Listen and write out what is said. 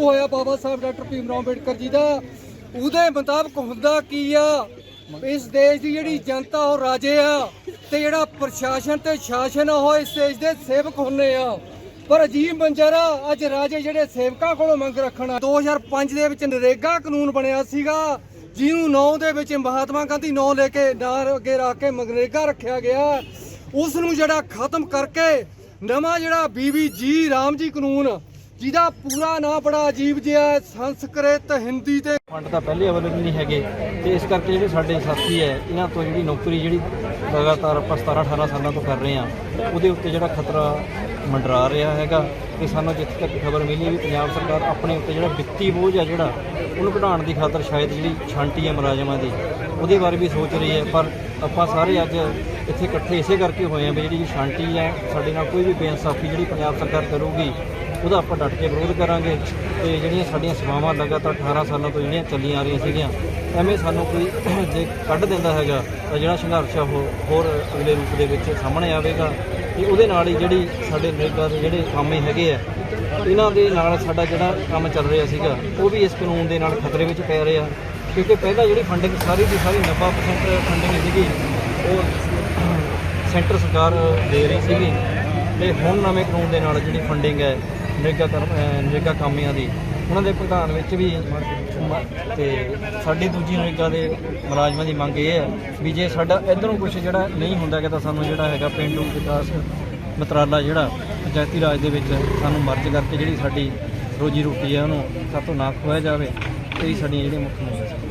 ਹੋਇਆ ਬਾਬਾ ਸਾਹਿਬ ਡਾਕਟਰ ਭੀਮ ਰਾਓ ਅੰਬੇਡਕਰ ਜੀ ਦਾ। ਉਹਦੇ ਮੁਤਾਬਕ ਹੁੰਦਾ ਕੀ ਆ? ਇਸ ਦੇਸ਼ ਦੀ ਜਿਹੜੀ ਜਨਤਾ ਉਹ ਰਾਜੇ ਆ ਤੇ ਜਿਹੜਾ ਪ੍ਰਸ਼ਾਸਨ ਤੇ ਸ਼ਾਸਨ ਆ, ਉਹ ਇਸ ਦੇਸ਼ ਦੇ ਸੇਵਕ ਹੁੰਨੇ ਆ। ਪਰ ਅਜੀਬ ਮੰਜ਼ਰ, ਅੱਜ ਰਾਜੇ ਜਿਹੜੇ ਸੇਵਕਾਂ ਕੋਲੋਂ ਮੰਗ ਰੱਖਣਾ 2005 ਦੇ ਵਿੱਚ ਨਰੇਗਾ ਕਾਨੂੰਨ ਬਣਿਆ ਸੀਗਾ। ਜਿਹਨੂੰ ਨੌ ਦੇ ਵਿੱਚ ਮਹਾਤਮਾ ਗਾਂਧੀ ਨੌ ਲੈ ਕੇ ਨਾਂ ਅੱਗੇ ਰੱਖ ਕੇ ਮਗਨਰੇਗਾ ਰੱਖਿਆ ਗਿਆ। ਉਸ ਨੂੰ ਜਿਹੜਾ ਖਤਮ ਕਰਕੇ ਨਵਾਂ ਜਿਹੜਾ ਬੀਬੀ ਜੀ ਰਾਮ ਜੀ ਕਾਨੂੰਨ ਜਿਹਦਾ ਪੂਰਾ ਨਾਂ ਬੜਾ ਅਜੀਬ ਜਿਹਾ ਹੈ, ਸੰਸਕ੍ਰਿਤ ਹਿੰਦੀ ਤੇ। ਫੰਡ ਤਾਂ ਪਹਿਲੇ ਅਵੇਲੇਬਲ ਨਹੀਂ ਹੈਗੇ ਤੇ ਇਸ ਕਰਕੇ ਜਿਹੜੇ ਸਾਡੇ ਸਾਥੀ ਹੈ ਇਹਨਾਂ ਤੋਂ ਜਿਹੜੀ ਨੌਕਰੀ ਜਿਹੜੀ ਲਗਾਤਾਰ ਆਪਾਂ 17 18 ਸਾਲਾਂ ਤੋਂ ਕਰ ਰਹੇ ਹਾਂ ਉਹਦੇ ਉੱਤੇ ਜਿਹੜਾ ਖਤਰਾ ਮੰਡਰਾ ਰਿਹਾ ਹੈਗਾ ਤੇ ਸਾਨੂੰ ਜਿੱਥੇ ਤੱਕ ਖਬਰ ਮਿਲੀ ਵੀ ਪੰਜਾਬ ਸਰਕਾਰ ਆਪਣੇ ਉੱਤੇ ਜਿਹੜਾ ਵਿੱਤੀ ਬੋਝ ਆ ਜਿਹੜਾ ਉਹਨੂੰ ਘਟਾਉਣ ਦੀ ਖਾਤਰ ਸ਼ਾਇਦ ਜਿਹੜੀ ਛਾਂਟੀ ਹੈ ਮੁਲਾਜ਼ਮਾਂ ਦੀ ਉਹਦੇ ਬਾਰੇ ਵੀ ਸੋਚ ਰਹੀ ਹੈ ਪਰ ਆਪਾਂ ਸਾਰੇ ਅੱਜ ਇੱਥੇ ਇਕੱਠੇ ਇਸੇ ਕਰਕੇ ਹੋਏ ਆ ਵੀ ਜਿਹੜੀ ਸ਼ਾਂਤੀ ਹੈ, ਸਾਡੇ ਨਾਲ ਕੋਈ ਵੀ ਬੇਇਨਸਾਫੀ ਜਿਹੜੀ ਪੰਜਾਬ ਸਰਕਾਰ ਕਰੂਗੀ, ਉਹਦਾ ਆਪਾਂ ਡਟ ਕੇ ਵਿਰੋਧ ਕਰਾਂਗੇ। ਤੇ ਜਿਹੜੀਆਂ ਸਾਡੀਆਂ ਸੇਵਾਵਾਂ ਲਗਾਤਾਰ 18 ਸਾਲਾਂ ਤੋਂ ਜਿਹੜੀਆਂ ਚੱਲੀਆਂ ਆ ਰਹੀਆਂ ਸੀਗੀਆਂ, ਐਵੇਂ ਸਾਨੂੰ ਕੋਈ ਜੇ ਕੱਢ ਦਿੰਦਾ ਹੈਗਾ, ਤਾਂ ਜਿਹੜਾ ਸੰਘਰਸ਼ ਆ ਉਹ ਹੋਰ ਅਗਲੇ ਰੂਪ ਦੇ ਵਿੱਚ ਸਾਹਮਣੇ ਆਵੇਗਾ। ਤੇ ਉਹਦੇ ਨਾਲ ਹੀ ਜਿਹੜੀ ਸਾਡੇ ਨਰੇਗਾ ਦੇ ਜਿਹੜੇ ਕੰਮ ਹੈਗੇ ਆ, ਇਹਨਾਂ ਦੇ ਨਾਲ ਸਾਡਾ ਜਿਹੜਾ ਕੰਮ ਚੱਲ ਰਿਹਾ ਸੀਗਾ, ਉਹ ਵੀ ਇਸ ਕਾਨੂੰਨ ਦੇ ਨਾਲ ਖਤਰੇ ਵਿੱਚ ਪੈ ਰਿਹਾ ਕਿਉਂਕਿ ਪਹਿਲਾਂ ਜਿਹੜੀ ਫੰਡਿੰਗ ਸਾਰੀ ਦੀ ਸਾਰੀ 90% ਫੰਡਿੰਗ ਸੀਗੀ, ਉਹ ਸੈਂਟਰ ਸਰਕਾਰ ਦੇ ਰਹੀ ਸੀਗੀ ਤੇ ਹੁਣ ਨਵੇਂ ਕਾਨੂੰਨ ਦੇ ਨਾਲ ਜਿਹੜੀ ਫੰਡਿੰਗ ਹੈ, ਨਰੇਗਾ ਕਰਮ ਨਰੇਗਾ ਕਾਮਿਆਂ ਦੀ, ਉਹਨਾਂ ਦੇ ਪ੍ਰਧਾਨ ਵਿੱਚ ਵੀ ਮ- ਤੇ ਸਾਡੀ ਦੂਜੀ ਨਰੇਗਾ ਦੇ ਮੁਲਾਜ਼ਮਾਂ ਦੀ ਮੰਗ ਇਹ ਹੈ ਵੀ ਜੇ ਸਾਡਾ ਇਧਰੋਂ ਕੁਝ ਜਿਹੜਾ ਨਹੀਂ ਹੁੰਦਾ ਹੈਗਾ ਤਾਂ ਸਾਨੂੰ ਜਿਹੜਾ ਹੈਗਾ ਪਿੰਡੂ ਵਿਕਾਸ ਮਤਰਾਲਾ ਜਿਹੜਾ ਪੰਚਾਇਤੀ ਰਾਜ ਦੇ ਵਿੱਚ ਸਾਨੂੰ ਮਰਜ ਕਰਕੇ ਜਿਹੜੀ ਸਾਡੀ ਰੋਜੀ ਰੋਟੀ ਹੈ ਉਹਨੂੰ ਸਾਤੋਂ ਨਾ ਖੋਇਆ ਜਾਵੇ, ਇਹ ਸਾਡੀਆਂ ਜਿਹੜੀਆਂ ਮੁੱਖ ਮੰਗਾਂ ਸੀ